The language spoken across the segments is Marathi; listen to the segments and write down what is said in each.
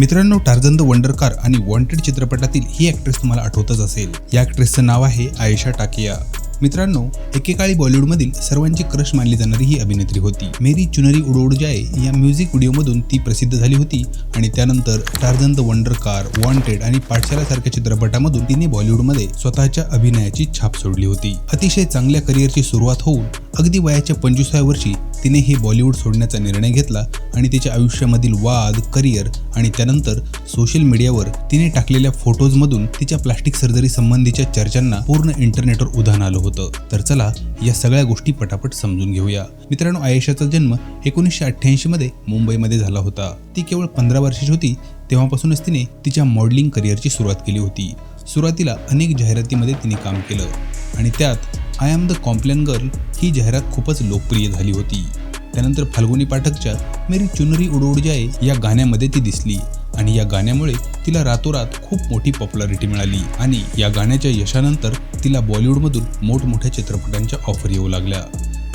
मित्रांनो टार्झन द वंडर कार आणि वॉन्टेड चित्रपटातील ही ॲक्ट्रेस तुम्हाला आठवतच असेल. या ॲक्ट्रेसचं नाव आहे आयशा टाकिया. मित्रांनो एकेकाळी बॉलिवूडमधील सर्वांची क्रश मानली जाणारी ही अभिनेत्री होती. मेरी चुनरी उडोड जाय या म्युझिक व्हिडिओमधून ती प्रसिद्ध झाली होती आणि त्यानंतर Tarzan the wonder car Wanted आणि पाठशाला सारख्या चित्रपटामधून तिने बॉलिवूडमध्ये स्वतःच्या अभिनयाची छाप सोडली होती. अतिशय चांगल्या करिअरची सुरुवात होऊन अगदी वयाच्या पंचवीसाव्या वर्षी तिने हे बॉलिवूड सोडण्याचा निर्णय घेतला आणि तिच्या आयुष्यामधील वाद करिअर आणि त्यानंतर सोशल मीडियावर तिने टाकलेल्या फोटोजमधून तिच्या प्लास्टिक सर्जरी संबंधीच्या चर्चांना पूर्ण इंटरनेटवर उधाण आलं होतं. तर चला या सगळ्या गोष्टी पटापट समजून घेऊया. मित्रांनो आयेशाचा जन्म एकोणीसशे अठ्ठ्याऐंशी मध्ये मुंबईमध्ये झाला होता. ती केवळ पंधरा वर्षाची होती. तेव्हापासूनच तिने तिच्या मॉडेलिंग करिअरची सुरुवात केली होती. सुरुवातीला अनेक जाहिरातीमध्ये तिने काम केलं आणि त्यात I am the Complan girl ही जाहिरात खूपच लोकप्रिय झाली होती. त्यानंतर फाल्गुनी पाठकच्या मेरी चुनरी उड उड या गाण्यामध्ये ती दिसली आणि या गाण्यामुळे तिला रातोरात खूप मोठी पॉप्युलॅरिटी मिळाली आणि या गाण्याच्या यशानंतर तिला बॉलिवूडमधून मोठमोठ्या चित्रपटांच्या ऑफर येऊ लागल्या.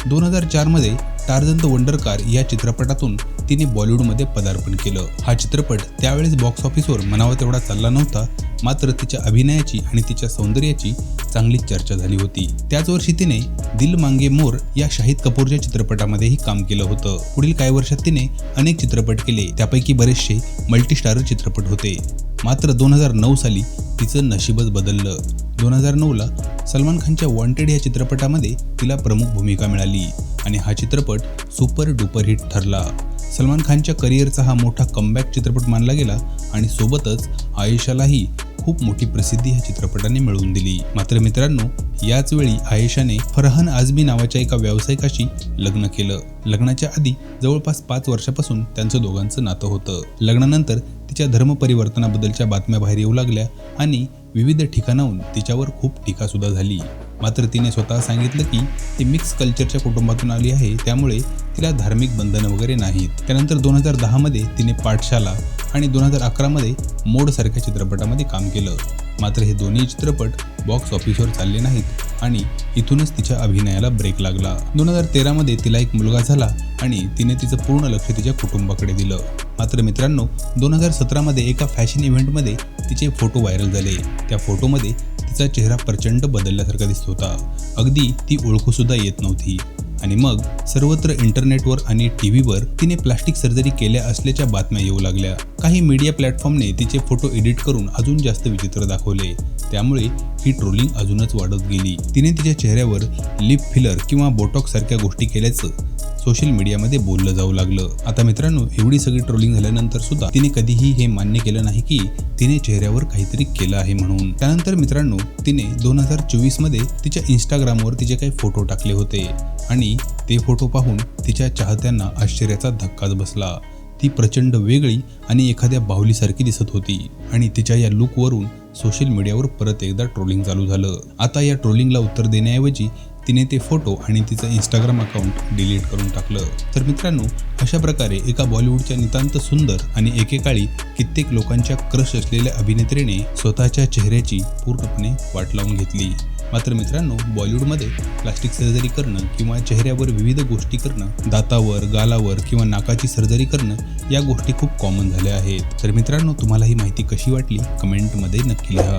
दोन हजार चारमध्ये टार्झन द वंडर कार या चित्रपटातून तिने बॉलिवूडमध्ये पदार्पण केलं. हा चित्रपट त्यावेळेस बॉक्स ऑफिसवर म्हणावा तेवढा चालला नव्हता मात्र तिच्या अभिनयाची आणि तिच्या सौंदर्याची चांगलीच चर्चा झाली होती. त्याच वर्षी तिने दिल मांगे मोर या शाहिद कपूरच्या चित्रपटामध्येही काम केलं होतं. पुढील काही वर्षात तिने अनेक चित्रपट केले. त्यापैकी बरेचसे मल्टीस्टारर चित्रपट होते. मात्र दोन हजार नऊ साली तिचं नशीबच बदललं. दोन हजार नऊला सलमान खानच्या वॉन्टेड या चित्रपटामध्ये तिला प्रमुख भूमिका मिळाली. आणि हा चित्रपट सुपर डुपर हिट ठरला. सलमान खानच्या करिअरचा हा मोठा कमबॅक चित्रपट मानला गेला आणि सोबतच आयुष्यालाही खूप मोठी प्रसिद्धी ह्या चित्रपटाने मिळवून दिली. मात्र मित्रांनो याच वेळी आयेशाने फरहान आझमी नावाच्या एका व्यावसायिकाशी लग्न केलं. लग्नाच्या आधी जवळपास पाच वर्षापासून त्यांचं दोघांचं नातं होतं. लग्नानंतर तिच्या धर्मपरिवर्तनाबद्दलच्या बातम्या बाहेर येऊ लागल्या आणि विविध ठिकाणाहून तिच्यावर खूप टीकासुद्धा झाली. मात्र तिने स्वतः सांगितलं की ती मिक्स कल्चरच्या कुटुंबातून आली आहे त्यामुळे तिला धार्मिक बंधनं वगैरे नाहीत. त्यानंतर दोन हजार दहामध्ये तिने पाठशाला आणि दोन हजार अकरामध्ये मोडसारख्या चित्रपटामध्ये काम केलं. मात्र हे दोन्ही चित्रपट बॉक्स ऑफिसवर चालले नाहीत आणि इथूनच तिच्या अभिनयाला ब्रेक लागला. दोन हजार तेरामध्ये तिला एक मुलगा झाला आणि तिने तिचं पूर्ण लक्ष तिच्या कुटुंबाकडे दिलं. मात्र मित्रांनो दोन हजार सतरामध्ये एका फॅशन इव्हेंटमध्ये तिचे फोटो व्हायरल झाले. त्या फोटोमध्ये तिचा चेहरा प्रचंड बदलल्यासारखा दिसत होता. अगदी ती ओळखूसुद्धा येत नव्हती. आणि मग सर्वत्र इंटरनेटवर आणि टी व्हीवर तिने प्लास्टिक सर्जरी केल्या असल्याच्या बातम्या येऊ लागल्या. काही मीडिया प्लॅटफॉर्मने तिचे फोटो एडिट करून अजून जास्त विचित्र दाखवले. त्यामुळे ही ट्रोलिंग अजूनच वाढत गेली. तिने तिच्या चेहऱ्यावर लिप फिलर किंवा बोटॉक्स सारख्या गोष्टी केल्याचं सोशल मीडियामध्ये बोललं जाऊ लागलं. आता मित्रांनो एवढी सगळी ट्रोलिंग झाल्यानंतर सुद्धा तिने कधीही हे मान्य केलं नाही की तिने चेहऱ्यावर काहीतरी केलं आहे म्हणून. त्यानंतर मित्रांनो तिने दोन हजार चोवीसमध्ये तिच्या इंस्टाग्रामवर तिचे काही फोटो टाकले होते आणि ते फोटो पाहून तिच्या चाहत्यांना आश्चर्याचा धक्काच बसला. ती प्रचंड वेगळी आणि एखाद्या बाहुलीसारखी दिसत होती आणि तिच्या या लुकवरून सोशल मीडियावर परत एकदा ट्रोलिंग चालू झालं. आता या ट्रोलिंगला उत्तर देण्याऐवजी तिने ते फोटो आणि तिचं इंस्टाग्राम अकाउंट डिलीट करून टाकलं. तर मित्रांनो अशा प्रकारे एका बॉलिवूडच्या नितांत सुंदर आणि एकेकाळी कित्येक लोकांच्या क्रश असलेल्या अभिनेत्रीने स्वतःच्या चेहऱ्याची पूर्णपणे वाट लावून घेतली. मात्र मित्रांनो बॉलिवूडमध्ये प्लास्टिक सर्जरी करणं किंवा चेहऱ्यावर विविध गोष्टी करणं दातावर गालावर किंवा नाकाची सर्जरी करणं या गोष्टी खूप कॉमन झाल्या आहेत. तर मित्रांनो तुम्हाला ही माहिती कशी वाटली? कमेंटमध्ये नक्की लिहा.